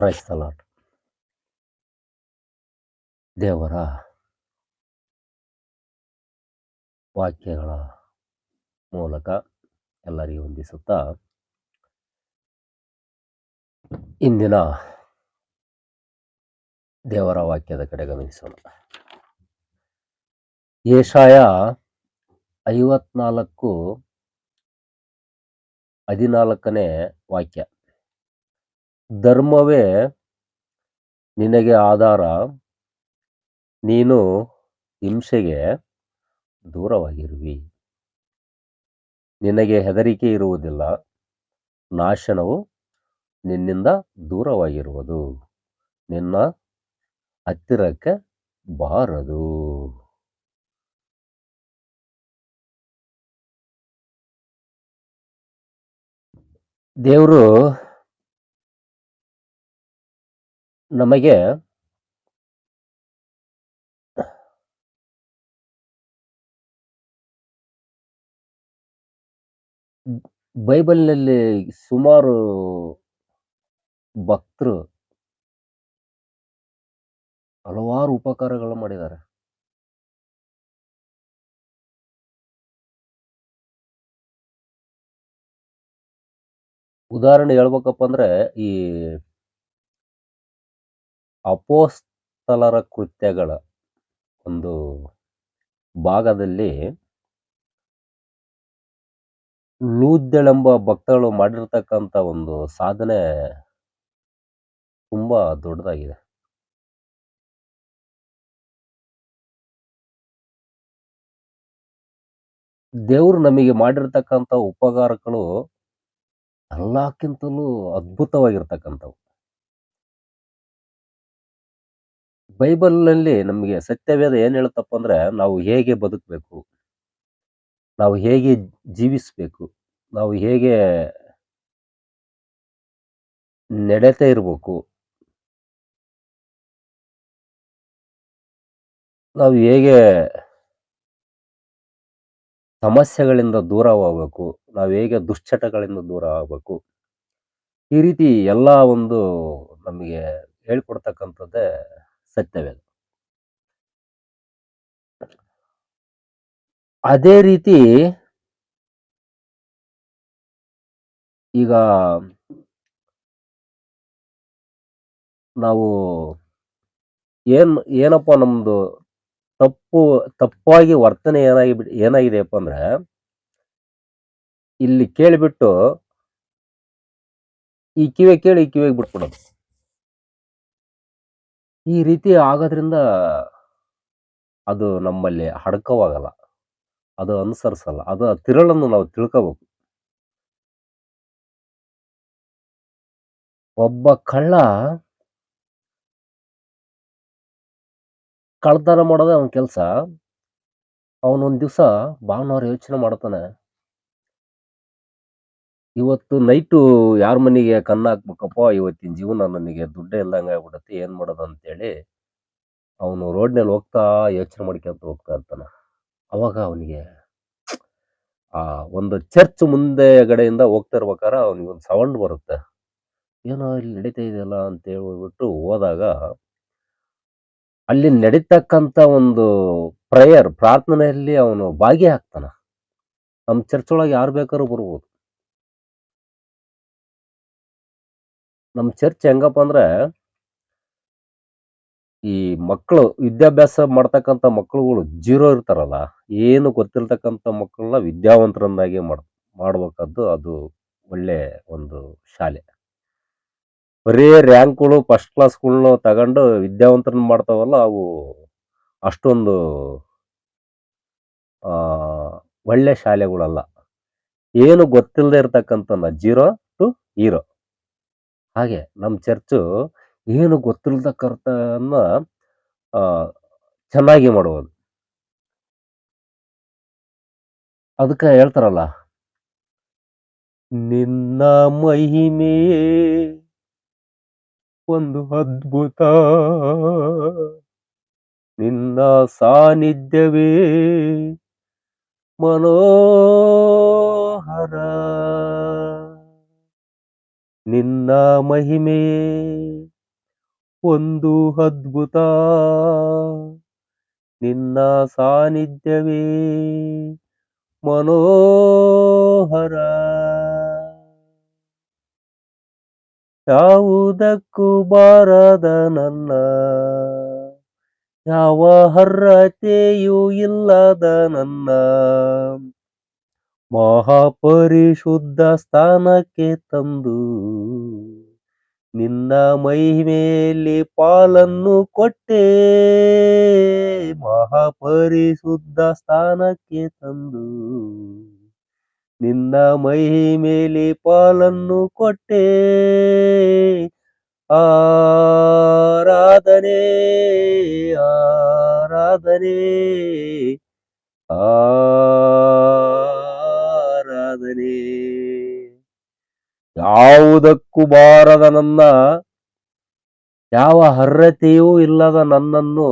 ಕ್ರೈಸ್ತ ದೇವರ ವಾಕ್ಯಗಳ ಮೂಲಕ ಎಲ್ಲರಿಗೂ ಹೊಂದಿಸುತ್ತಾ ಇಂದಿನ ದೇವರ ವಾಕ್ಯದ ಕಡೆ ಗಮನಿಸೋಣ. ಏಷಾಯ ಐವತ್ನಾಲ್ಕು ಹದಿನಾಲ್ಕನೇ ವಾಕ್ಯ. ಧರ್ಮವೇ ನಿನಗೆ ಆಧಾರ. ನೀನು ಹಿಂಸೆಗೆ ದೂರವಾಗಿರುವಿ. ನಿನಗೆ ಹೆದರಿಕೆ ಇರುವುದಿಲ್ಲ. ನಾಶನವು ನಿನ್ನಿಂದ ದೂರವಾಗಿರುವುದು. ನಿನ್ನ ಹತ್ತಿರಕ್ಕೆ ಬಾರದು. ದೇವರು ನಮಗೆ ಬೈಬಲ್ನಲ್ಲಿ ಸುಮಾರು ಭಕ್ತರು ಹಲವಾರು ಉಪಕಾರಗಳು ಮಾಡಿದ್ದಾರೆ. ಉದಾಹರಣೆ ಹೇಳ್ಬೇಕಪ್ಪ ಅಂದ್ರೆ ಈ ಅಪೋಸ್ತಲರ ಕೃತ್ಯಗಳ ಒಂದು ಭಾಗದಲ್ಲಿ ಲೂದ್ದಳೆಂಬ ಭಕ್ತಗಳು ಮಾಡಿರ್ತಕ್ಕಂಥ ಒಂದು ಸಾಧನೆ ತುಂಬಾ ದೊಡ್ಡದಾಗಿದೆ. ದೇವರು ನಮಗೆ ಮಾಡಿರ್ತಕ್ಕಂಥ ಉಪಕಾರಗಳು ಎಲ್ಲಕ್ಕಿಂತಲೂ ಅದ್ಭುತವಾಗಿರ್ತಕ್ಕಂಥವು. ಬೈಬಲ್ನಲ್ಲಿ ನಮಗೆ ಸತ್ಯವೇದ ಏನು ಹೇಳುತ್ತಪ್ಪ ಅಂದ್ರೆ, ನಾವು ಹೇಗೆ ಬದುಕಬೇಕು? ನಾವು ಹೇಗೆ ಜೀವಿಸಬೇಕು? ನಾವು ಹೇಗೆ ನಡೆತೆ ಇರಬೇಕು? ನಾವು ಹೇಗೆ ಸಮಸ್ಯೆಗಳಿಂದ ದೂರ ನಾವು ಹೇಗೆ ದುಶ್ಚಟಗಳಿಂದ ದೂರ ಆಗಬೇಕು? ಈ ರೀತಿ ಎಲ್ಲ ಒಂದು ನಮಗೆ ಹೇಳ್ಕೊಡ್ತಕ್ಕಂಥದ್ದೇ ಸತ್ಯವೇದ ಅದೇ. ರೀತಿ ಈಗ ನಾವು ಏನ್, ಏನಪ್ಪ ನಮ್ದು ತಪ್ಪು, ತಪ್ಪಾಗಿ ವರ್ತನೆ ಏನಾಗಿ ಏನಾಗಿದೆಯಪ್ಪ ಅಂದ್ರೆ ಇಲ್ಲಿ ಕೇಳಿಬಿಟ್ಟು ಈ ಕಿವೆ ಕೇಳಿ ಈ ಕಿವಿಗೆ ಬಿಟ್ಬಿಡೋದು. ಈ ರೀತಿ ಆಗೋದ್ರಿಂದ ಅದು ನಮ್ಮಲ್ಲಿ ಹಡ್ಕವಾಗಲ್ಲ. ಅದು ಅನುಸರಿಸಲ್ಲ. ಅದು ಆ ತಿರುಳನ್ನು ನಾವು ತಿಳ್ಕೋಬೇಕು. ಒಬ್ಬ ಕಳ್ಳ ಕಳ್ತನ ಮಾಡೋದೇ ಅವನ ಕೆಲಸ. ಅವನೊಂದ್ ದಿವಸ ಭಾನುವಾರ ಯೋಚನೆ ಮಾಡ್ತಾನೆ. ಇವತ್ತು ನೈಟು ಯಾರ ಮನೆಗೆ ಕನ್ನ ಹಾಕ್ಬೇಕಪ್ಪ? ಇವತ್ತಿನ ಜೀವನ ನನಗೆ ದುಡ್ಡೇ ಇಲ್ಲದಂಗೆ ಆಗ್ಬಿಡುತ್ತೆ. ಏನ್ ಮಾಡೋದು ಅಂತೇಳಿ ಅವನು ರೋಡ್ನಲ್ಲಿ ಹೋಗ್ತಾ ಯೋಚನೆ ಮಾಡ್ಕೊಂತ ಹೋಗ್ತಾ ಇರ್ತಾನೆ. ಅವಾಗ ಅವನಿಗೆ ಆ ಒಂದು ಚರ್ಚ್ ಮುಂದೆ ಮುಂದೆಗಡೆಯಿಂದ ಹೋಗ್ತಾ ಇರ್ಬೇಕಾರೆ ಅವನಿಗೆ ಒಂದು ಸೌಂಡ್ ಬರುತ್ತೆ. ಏನೋ ಇಲ್ಲಿ ನಡೀತಾ ಇದೆಯಲ್ಲ ಅಂತ ಹೇಳ್ಬಿಟ್ಟು ಹೋದಾಗ ಅಲ್ಲಿ ನಡೀತಕ್ಕಂಥ ಒಂದು ಪ್ರೇಯರ್ ಪ್ರಾರ್ಥನೆಯಲ್ಲಿ ಅವನು ಭಾಗಿಯಾಗ್ತಾನ ನಮ್ಮ ಚರ್ಚ್ ಒಳಗೆ ಯಾರು ಬೇಕಾದ್ರೂ ಬರ್ಬೋದು. ನಮ್ಮ ಚರ್ಚ್ ಹೆಂಗಪ್ಪ ಅಂದ್ರೆ, ಈ ಮಕ್ಕಳು ವಿದ್ಯಾಭ್ಯಾಸ ಮಾಡ್ತಕ್ಕಂಥ ಮಕ್ಕಳುಗಳು ಜೀರೋ ಇರ್ತಾರಲ್ಲ, ಏನು ಗೊತ್ತಿರ್ತಕ್ಕಂಥ ಮಕ್ಕಳನ್ನ ವಿದ್ಯಾವಂತರನ್ನಾಗಿ ಮಾಡ್, ಮಾಡ್ಬೇಕಾದ್ದು ಅದು ಒಳ್ಳೆ ಒಂದು ಶಾಲೆ. ಬರೀ ರ್ಯಾಂಕ್ಗಳು ಫಸ್ಟ್ ಕ್ಲಾಸ್ಗಳನ್ನ ತಗೊಂಡು ವಿದ್ಯಾವಂತರನ್ನ ಮಾಡ್ತಾವಲ್ಲ, ಅವು ಅಷ್ಟೊಂದು ಒಳ್ಳೆ ಶಾಲೆಗಳಲ್ಲ. ಏನು ಗೊತ್ತಿಲ್ಲದೆ ಇರ್ತಕ್ಕಂಥ ಜೀರೋ ಟು ಹೀರೋ. ಹಾಗೆ ನಮ್ಮ ಚರ್ಚು ಏನು ಗೊತ್ತಿಲ್ಲದ ಆ, ಚೆನ್ನಾಗಿ ಮಾಡುವುದು. ಅದಕ್ಕೆ ಹೇಳ್ತಾರಲ್ಲ, ನಿನ್ನ ಮಹಿಮೆ ಒಂದು ಅದ್ಭುತ. ನಿನ್ನ ಸಾನ್ನಿಧ್ಯವೇ ಮನೋಹರ. ನಿನ್ನ ಮಹಿಮೆ ಒಂದು ಅದ್ಭುತ. ನಿನ್ನ ಸಾನ್ನಿಧ್ಯವೇ ಮನೋಹರ. ಯಾವುದಕ್ಕೂ ಬಾರದ ನನ್ನ ಯಾವ ಅರ್ಹತೆಯೂ ಇಲ್ಲದ ನನ್ನ. ಮಹಾಪರಿಶುದ್ಧ ಸ್ಥಾನಕ್ಕೆ ತಂದು ನಿನ್ನ ಮಹಿಮೆಯಲ್ಲಿ ಪಾಲನ್ನು ಕೊಟ್ಟೆ. ಮಹಾಪರಿಶುದ್ಧ ಸ್ಥಾನಕ್ಕೆ ತಂದು ನಿನ್ನ ಮಹಿಮೇಲಿ ಪಾಲನ್ನು ಕೊಟ್ಟೆ. ಆರಾಧನೆ ಆರಾಧನೆ ಆರಾಧನೆ ಯಾವುದಕ್ಕೂ ಬಾರದ ನನ್ನ, ಯಾವ ಅರ್ಹತೆಯೂ ಇಲ್ಲದ ನನ್ನನ್ನು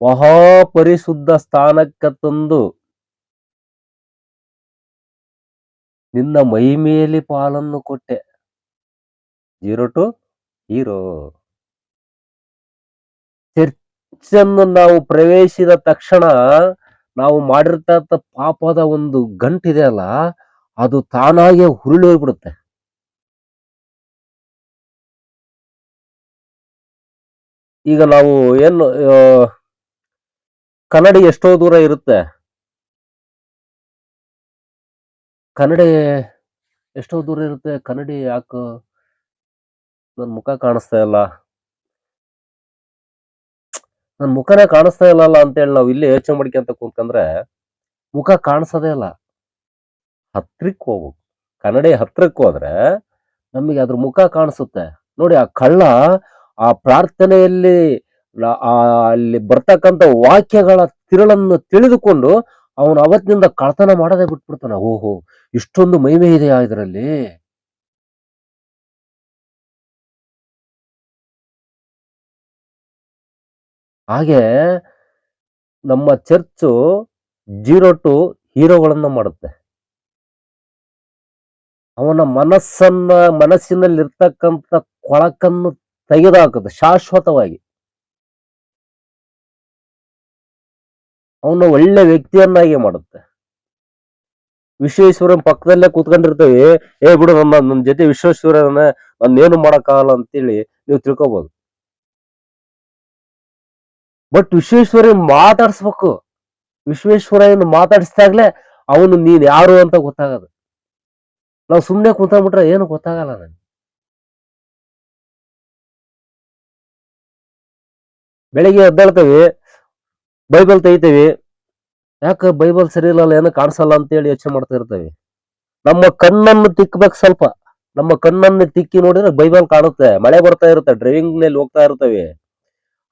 ಮಹಾಪರಿಶುದ್ಧ ಸ್ಥಾನಕ್ಕೆ ತಂದು ನಿನ್ನ ಮಹಿಮೆಯಲ್ಲಿ ಪಾಲನ್ನು ಕೊಟ್ಟೆ. Zero to hero. ಚರ್ಚನ್ನು ನಾವು ಪ್ರವೇಶಿಸಿದ ತಕ್ಷಣ ನಾವು ಮಾಡಿರ್ತಕ್ಕ ಪಾಪದ ಒಂದು ಗಂಟಿದೆ ಅಲ್ಲ? ಅದು ತಾನಾಗೆ ಹುರುಳಿ ಹೋಗ್ಬಿಡುತ್ತೆ. ಈಗ ನಾವು ಏನು ಕನ್ನಡಿ ಎಷ್ಟೋ ದೂರ ಇರುತ್ತೆ. ಕನ್ನಡಿ ಎಷ್ಟೋ ದೂರ ಇರುತ್ತೆ. ಕನ್ನಡಿ ಯಾಕೆ ನನ್ನ ಮುಖ ಕಾಣಿಸ್ತಾ ಇಲ್ಲ. ನನ್ನ ಮುಖನೇ ಕಾಣಿಸ್ತಾ ಇಲ್ಲಲ್ಲ ಅಂತೇಳಿ ನಾವು ಇಲ್ಲಿ ಯೋಚನೆ ಮಾಡ್ಕೊಂತ ಕೂತ್ಕಂದ್ರೆ ಮುಖ ಕಾಣಿಸೋದೇ ಇಲ್ಲ. ಹತ್ರಕ್ಕೆ ಹೋಗ್ಬೇಕು ಕನ್ನಡಿ ಹತ್ರಕ್ಕೆ ಹೋದ್ರೆ ನಮಗೆ ಅದ್ರ ಮುಖ ಕಾಣಿಸುತ್ತೆ. ನೋಡಿ ಆ ಕಳ್ಳ ಆ ಪ್ರಾರ್ಥನೆಯಲ್ಲಿ ಅಲ್ಲಿ ಬರ್ತಕ್ಕಂಥ ವಾಕ್ಯಗಳ ತಿರುಳನ್ನು ತಿಳಿದುಕೊಂಡು ಅವನು ಅವತ್ತಿನಿಂದ ಕಳ್ತನ ಮಾಡದೆ ಬಿಟ್ಬಿಡ್ತಾನ. ಓಹೋ, ಇಷ್ಟೊಂದು ಮಹಿಮೆ ಇದೆಯಾ ಇದರಲ್ಲಿ? ಹಾಗೆ ನಮ್ಮ ಚರ್ಚು ಜೀರೋ ಟು ಹೀರೋಗಳನ್ನ ಮಾಡುತ್ತೆ. ಅವನ ಮನಸ್ಸನ್ನ ಮನಸ್ಸಿನಲ್ಲಿರ್ತಕ್ಕಂಥ ಕೊಳಕನ್ನು ತೆಗೆದುಹಾಕುತ್ತೆ ಶಾಶ್ವತವಾಗಿ. ಅವನ ಒಳ್ಳೆ ವ್ಯಕ್ತಿಯನ್ನಾಗಿ ಮಾಡುತ್ತೆ. ವಿಶ್ವೇಶ್ವರನ ಪಕ್ಕದಲ್ಲೇ ಕೂತ್ಕೊಂಡಿರ್ತೇವೆ. ಏ ಬಿಡು ನನ್ನ ನನ್ನ ಜೊತೆ ವಿಶ್ವೇಶ್ವರನ ನಾನೇನು ಮಾಡೋಕ್ಕಾಗಲ್ಲ ಅಂತೇಳಿ ನೀವು ತಿಳ್ಕೊಬೋದು. ಬಟ್ ವಿಶ್ವೇಶ್ವರನ್ ಮಾತಾಡ್ಸ್ಬೇಕು. ವಿಶ್ವೇಶ್ವರಯ್ಯನ ಮಾತಾಡಿಸಿದಾಗಲೇ ಅವನು ನೀನ್ ಯಾರು ಅಂತ ಗೊತ್ತಾಗದು. ನಾವು ಸುಮ್ಮನೆ ಕುಂತಾಬಿಟ್ರೆ ಏನು ಗೊತ್ತಾಗಲ್ಲ ನನಗೆ ಬೆಳಿಗ್ಗೆ ಎದ್ದೇಳ್ತೇವೆ, ಬೈಬಲ್ ತೆಗಿತೇವೆ. ಯಾಕೆ ಬೈಬಲ್ ಸರಿ ಇಲ್ಲಲ್ಲ, ಏನು ಕಾಣಿಸಲ್ಲ ಅಂತೇಳಿ ಯೋಚನೆ ಮಾಡ್ತಾ ಇರ್ತೇವೆ. ನಮ್ಮ ಕಣ್ಣನ್ನು ತಿಕ್ಕಬೇಕು ಸ್ವಲ್ಪ. ನಮ್ಮ ಕಣ್ಣನ್ನು ತಿಕ್ಕಿ ನೋಡಿದ್ರೆ ಬೈಬಲ್ ಕಾಣುತ್ತೆ. ಮಳೆ ಬರ್ತಾ ಇರುತ್ತೆ ಡ್ರೈವಿಂಗ್ನಲ್ಲಿ ಹೋಗ್ತಾ ಇರ್ತೇವೆ.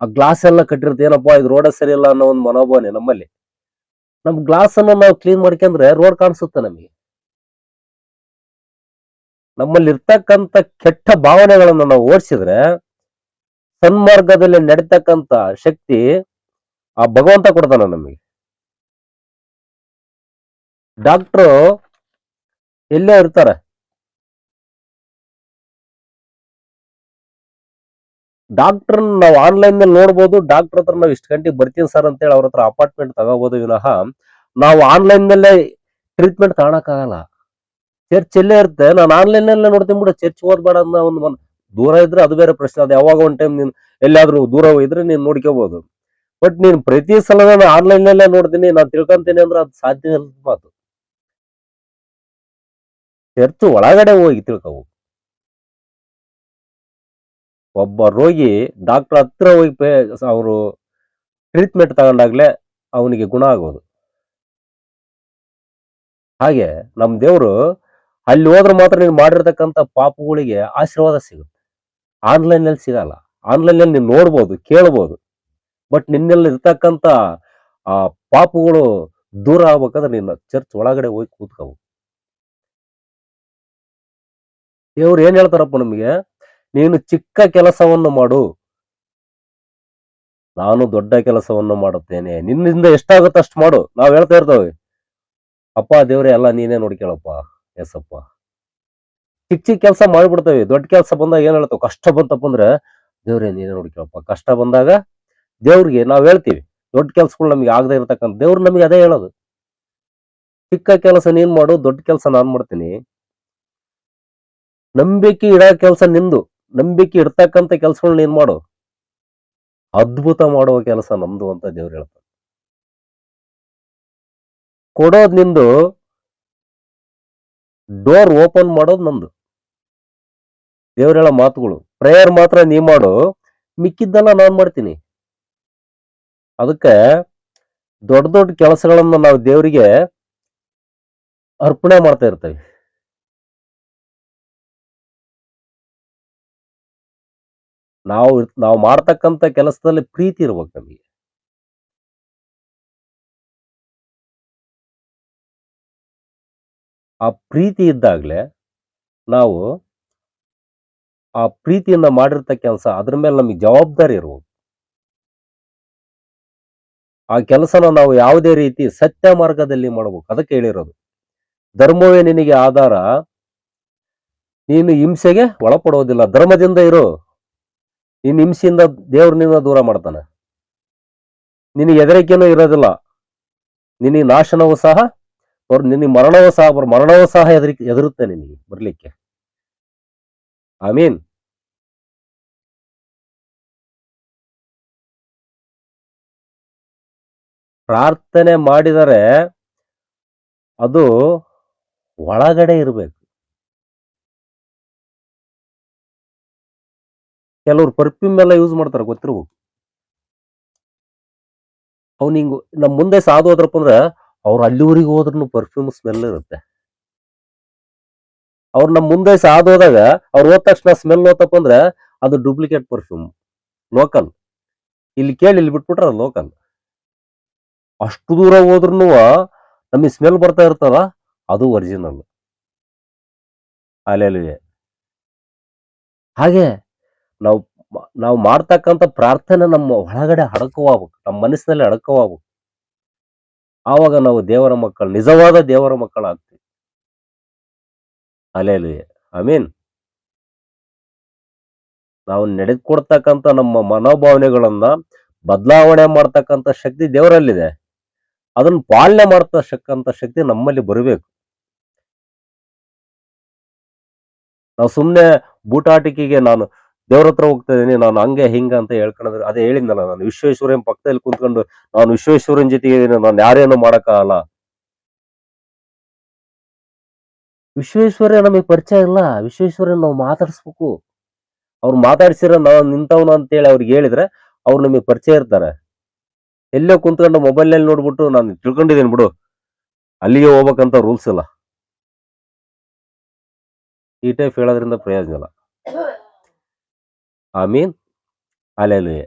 ಆ ಗ್ಲಾಸ್ ಎಲ್ಲ ಕಟ್ಟಿರುತ್ತೆ, ಏನಪ್ಪಾ ಇದು ರೋಡ ಸರಿ ಇಲ್ಲ ಅನ್ನೋ ಒಂದು ಮನೋಭಾವನೆ ನಮ್ಮಲ್ಲಿ. ನಮ್ ಗ್ಲಾಸ್ ನಾವು ಕ್ಲೀನ್ ಮಾಡ್ಕೊಂಡ್ರೆ ರೋಡ್ ಕಾಣಿಸುತ್ತೆ ನಮಗೆ. ನಮ್ಮಲ್ಲಿ ಇರ್ತಕ್ಕಂಥ ಕೆಟ್ಟ ಭಾವನೆಗಳನ್ನ ನಾವು ಓಡಿಸಿದ್ರೆ ಸನ್ಮಾರ್ಗದಲ್ಲಿ ನಡೀತಕ್ಕಂತ ಶಕ್ತಿ ಆ ಭಗವಂತ ಕೊಡ್ತಾನ ನಮಗೆ. ಡಾಕ್ಟ್ರು ಎಲ್ಲೇ ಇರ್ತಾರೆ? ಡಾಕ್ಟರ್ ನಾವು ಆನ್ಲೈನ್ನಲ್ಲಿ ನೋಡ್ಬೋದು ಡಾಕ್ಟರ್ ಹತ್ರ ನಾವು ಇಷ್ಟು ಗಂಟೆಗೆ ಬರ್ತೀನಿ ಸರ್ ಅಂತೇಳಿ ಅವ್ರ ಹತ್ರ ಅಪಾರ್ಟ್ಮೆಂಟ್ ತಗೋಬಹುದು ವಿನಃ, ನಾವು ಆನ್ಲೈನ್ ನಲ್ಲೇ ಟ್ರೀಟ್ಮೆಂಟ್ ತಗೊಳಕ್ಕಾಗಲ್ಲ ಚರ್ಚ್ ಎಲ್ಲೇ ಇರುತ್ತೆ. ನಾನು ಆನ್ಲೈನ್ ಅಲ್ಲೇ ನೋಡ್ತೀನಿ ಬಿಡು. ಚರ್ಚ್ ಓದ್ಬೇಡ ಅಂತ ಒಂದು ಮನ್, ದೂರ ಇದ್ರೆ ಅದು ಬೇರೆ ಪ್ರಶ್ನೆ. ಅದು ಯಾವಾಗ ಒಂದ್ ಟೈಮ್ ನೀನ್ ಎಲ್ಲಾದ್ರೂ ದೂರ ಹೋಗಿದ್ರೆ ನೀನ್ ನೋಡ್ಕೋಬಹುದು ಬಟ್ ನೀನ್ ಪ್ರತಿ ಸಲ ನಾನು ಆನ್ಲೈನ್ ಅಲ್ಲೇ ನೋಡ್ತೀನಿ. ನಾನು ತಿಳ್ಕೊಂತೀನಿ ಅಂದ್ರೆ ಅದು ಸಾಧ್ಯ ಇಲ್ಲದ ಮಾತು. ಚರ್ಚ್ ಒಳಗಡೆ ಹೋಗಿ ತಿಳ್ಕೋಬಹುದು ಒಬ್ಬ ರೋಗಿ ಡಾಕ್ಟರ್ ಹತ್ರ ಹೋಗಿ ಅವರು ಟ್ರೀಟ್ಮೆಂಟ್ ತಗೊಂಡಾಗ್ಲೇ ಅವನಿಗೆ ಗುಣ ಆಗೋದು. ಹಾಗೆ ನಮ್ಮ ದೇವ್ರು ಅಲ್ಲಿ ಹೋದ್ರೆ ಮಾತ್ರ ನೀನು ಮಾಡಿರ್ತಕ್ಕಂಥ ಪಾಪಗಳಿಗೆ ಆಶೀರ್ವಾದ ಸಿಗುತ್ತೆ. ಆನ್ಲೈನ್ನಲ್ಲಿ ಸಿಗಲ್ಲ. ಆನ್ಲೈನ್ನಲ್ಲಿ ನೀನು ನೋಡ್ಬೋದು, ಕೇಳ್ಬೋದು. ಬಟ್ ನಿನ್ನಲ್ಲಿ ಇರ್ತಕ್ಕಂಥ, ಆ, ಪಾಪಗಳು ದೂರ ಆಗ್ಬೇಕಾದ್ರೆ ನೀನು ಚರ್ಚ್ ಒಳಗಡೆ ಹೋಗಿ ಕೂತ್ಕೋಬೇಕು ದೇವ್ರು ಏನ್ ಹೇಳ್ತಾರಪ್ಪ ನಮಗೆ? ನೀನು ಚಿಕ್ಕ ಕೆಲಸವನ್ನು ಮಾಡು. ನಾನು ದೊಡ್ಡ ಕೆಲಸವನ್ನು ಮಾಡುತ್ತೇನೆ. ನಿನ್ನಿಂದ ಎಷ್ಟಾಗುತ್ತೆ ಅಷ್ಟು ಮಾಡು. ನಾವು ಹೇಳ್ತಾ ಇರ್ತೇವೆ. ಅಪ್ಪ ದೇವ್ರೆ, ಎಲ್ಲ ನೀನೇ ನೋಡ್ಕೊಳಪ್ಪ. ಎಸಪ್ಪ. ಚಿಕ್ಕ ಚಿಕ್ಕ ಕೆಲಸ ಮಾಡಿಬಿಡ್ತೇವೆ. ದೊಡ್ಡ ಕೆಲಸ ಬಂದಾಗ ಏನ್ ಹೇಳ್ತಾವ? ಕಷ್ಟ ಬಂತಪ್ಪ ಅಂದ್ರೆ, ದೇವ್ರೇ ನೀನೇ ನೋಡ್ಕೊಳಪ್ಪ ಕಷ್ಟ ಬಂದಾಗ ದೇವ್ರಿಗೆ ನಾವ್ ಹೇಳ್ತೀವಿ. ದೊಡ್ಡ ಕೆಲ್ಸಗಳು ನಮ್ಗೆ ಆಗದೆ ಇರತಕ್ಕಂಥ, ದೇವ್ರು ನಮಗೆ ಅದೇ ಹೇಳೋದು. ಚಿಕ್ಕ ಕೆಲಸ ನೀನ್ ಮಾಡು, ದೊಡ್ಡ ಕೆಲಸ ನಾನ್ ಮಾಡ್ತೀನಿ. ನಂಬಿಕೆ ಇಡೋ ಕೆಲಸ ನಿಂದು. ನಂಬಿಕೆ ಇಡ್ತಕ್ಕಂಥ ಕೆಲ್ಸಗಳು ನೀನ್ ಮಾಡು. ಅದ್ಭುತ ಮಾಡುವ ಕೆಲಸ ನಮ್ದು ಅಂತ ದೇವ್ರು ಹೇಳ್ತಾರೆ ಕೊಡೋದ್ ನಿಂದು ಡೋರ್ ಓಪನ್ ಮಾಡೋದು ನಮ್ದು ದೇವ್ರ ಮಾತುಗಳು. ಪ್ರೇಯರ್ ಮಾತ್ರ ನೀ ಮಾಡು ಮಿಕ್ಕಿದ್ದೆಲ್ಲ ನಾನ್ ಮಾಡ್ತೀನಿ. ಅದಕ್ಕೆ ದೊಡ್ಡ ದೊಡ್ಡ ಕೆಲಸಗಳನ್ನ ನಾವು ದೇವರಿಗೆ ಅರ್ಪಣೆ ಮಾಡ್ತಾ ಇರ್ತೇವೆ. ನಾವು ನಾವು ಮಾಡ್ತಕ್ಕಂಥ ಕೆಲಸದಲ್ಲಿ ಪ್ರೀತಿ ಇರ್ಬೇಕು ನಮಗೆ. ಆ ಪ್ರೀತಿ ಇದ್ದಾಗಲೇ ನಾವು ಆ ಪ್ರೀತಿಯಿಂದ ಮಾಡಿರ್ತ ಕೆಲಸ ಅದ್ರ ಮೇಲೆ ನಮಗೆ ಜವಾಬ್ದಾರಿ ಇರ್ಬೋದು. ಆ ಕೆಲಸನ ನಾವು ಯಾವುದೇ ರೀತಿ ಸತ್ಯ ಮಾರ್ಗದಲ್ಲಿ ಮಾಡಬೇಕು ಅದಕ್ಕೆ ಹೇಳಿರೋದು. ಧರ್ಮವೇ ನಿನಗೆ ಆಧಾರ. ನೀನು ಹಿಂಸೆಗೆ ಒಳಪಡೋದಿಲ್ಲ. ಧರ್ಮದಿಂದ ಇರು. ನೀನು ಹಿಂಸೆಯಿಂದ ದೇವ್ರನಿಂದ ದೂರ ಮಾಡ್ತಾನೆ. ನಿನಗೆ ಹೆದರಿಕೆನೂ ಇರೋದಿಲ್ಲ. ನಿನಗೆ ನಾಶನವೂ ಸಹ ಅವ್ರ ನಿನ್ನ ಮರಣವೂ ಸಹ ಬರ ಮರಣವೂ ಸಹ ಹೆದರಿಕೆ ಹೆದರುತ್ತೆ ನಿನಗೆ ಬರ್ಲಿಕ್ಕೆ. ಐ ಮೀನ್ ಪ್ರಾರ್ಥನೆ ಮಾಡಿದರೆ ಅದು ಒಳಗಡೆ ಇರಬೇಕು. ಕೆಲವ್ರು ಪರ್ಫ್ಯೂಮ್ ಎಲ್ಲ ಯೂಸ್ ಮಾಡ್ತಾರೆ ಗೊತ್ತಿರ್ಬೇಕು ಅವ್ನಿಂಗ್ ನಮ್ಮ ಮುಂದೆ ಸಾದು ಹೋದ್ರಪ್ಪ ಅಂದ್ರೆ ಅವ್ರು ಅಲ್ಲಿವರೆಗೆ ಹೋದ್ರೂ ಪರ್ಫ್ಯೂಮ್ ಸ್ಮೆಲ್ ಇರುತ್ತೆ. ಅವ್ರು ನಮ್ಮ ಮುಂದೆ ಸಾದೋದಾಗ ಅವ್ರು ಹೋದ ತಕ್ಷಣ ಸ್ಮೆಲ್ ಹೋತಪ್ಪ ಅಂದ್ರೆ ಅದು ಡೂಪ್ಲಿಕೇಟ್ ಪರ್ಫ್ಯೂಮ್ ಲೋಕಲ್ ಇಲ್ಲಿ ಕೇಳಿ ಇಲ್ಲಿ ಬಿಟ್ಬಿಟ್ರೆ ಲೋಕಲ್ ಅಷ್ಟು ದೂರ ಹೋದ್ರೂ ನಮಗೆ ಸ್ಮೆಲ್ ಬರ್ತಾ ಇರ್ತಲ್ಲ, ಅದು ಒರಿಜಿನಲ್ ಅಲೆಲುವೆ ಹಾಗೆ ನಾವು ನಾವು ಮಾಡ್ತಕ್ಕಂಥ ಪ್ರಾರ್ಥನೆ ನಮ್ಮ ಒಳಗಡೆ ಅಡಕವಾಗಬೇಕು, ನಮ್ಮ ಮನಸ್ಸಿನಲ್ಲಿ ಅಡಕವಾಗಬೇಕು. ಆವಾಗ ನಾವು ದೇವರ ಮಕ್ಕಳು, ನಿಜವಾದ ದೇವರ ಮಕ್ಕಳಾಗ್ತೀವಿ. ಅಲೆಲುವೆ ಐ ಮೀನ್ ನಾವು ನಡೆದುಕೊಡ್ತಕ್ಕಂಥ ನಮ್ಮ ಮನೋಭಾವನೆಗಳನ್ನ ಬದಲಾವಣೆ ಮಾಡ್ತಕ್ಕಂಥ ಶಕ್ತಿ ದೇವರಲ್ಲಿದೆ. ಅದನ್ನು ಪಾಲನೆ ಮಾಡ್ತಕ್ಕಂಥ ಶಕ್ತಿ ನಮ್ಮಲ್ಲಿ ಬರಬೇಕು. ನಾವು ಸುಮ್ಮನೆ ಬೂಟಾಟಿಕೆಗೆ ನಾನು ದೇವ್ರ ಹತ್ರ ಹೋಗ್ತಾ ಇದೀನಿ, ನಾನು ಹಂಗೆ ಹಿಂಗ ಅಂತ ಹೇಳ್ಕೊಂಡ್ರೆ ಅದೇ ಹೇಳಿದ್ನಲ್ಲ ನಾನು. ವಿಶ್ವೇಶ್ವರನ್ ಪಕ್ಕದಲ್ಲಿ ಕುಂತ್ಕೊಂಡು ನಾನು ವಿಶ್ವೇಶ್ವರನ್ ಜೊತೆಗೆ ನಾನು ಯಾರೇನು ಮಾಡಕ್ಕಾಗಲ್ಲ. ವಿಶ್ವೇಶ್ವರ್ಯ ನಮಗೆ ಪರಿಚಯ ಇಲ್ಲ. ವಿಶ್ವೇಶ್ವರ್ಯ ನಾವು ಮಾತಾಡಿಸ್ಬೇಕು. ಅವ್ರು ಮಾತಾಡ್ಸಿರೋ ನಾನು ನಿಂತವನು ಅಂತೇಳಿ ಅವ್ರಿಗೆ ಹೇಳಿದ್ರೆ ಅವ್ರು ನಮಗೆ ಪರಿಚಯ ಇರ್ತಾರೆ. ಎಲ್ಲೋ ಕುಂತ್ಕೊಂಡು ಮೊಬೈಲ್ನಲ್ಲಿ ನೋಡ್ಬಿಟ್ಟು ನಾನು ತಿಳ್ಕೊಂಡಿದ್ದೀನಿ ಬಿಡು. ಅಲ್ಲಿಗೆ ಹೋಗ್ಬೇಕಂತ ರೂಲ್ಸ್ ಇಲ್ಲ. ಈ ಟೈಪ್ ಹೇಳೋದ್ರಿಂದ ಪ್ರಯೋಜನ ಇಲ್ಲ. I mean ಅಲೆಲುವೆ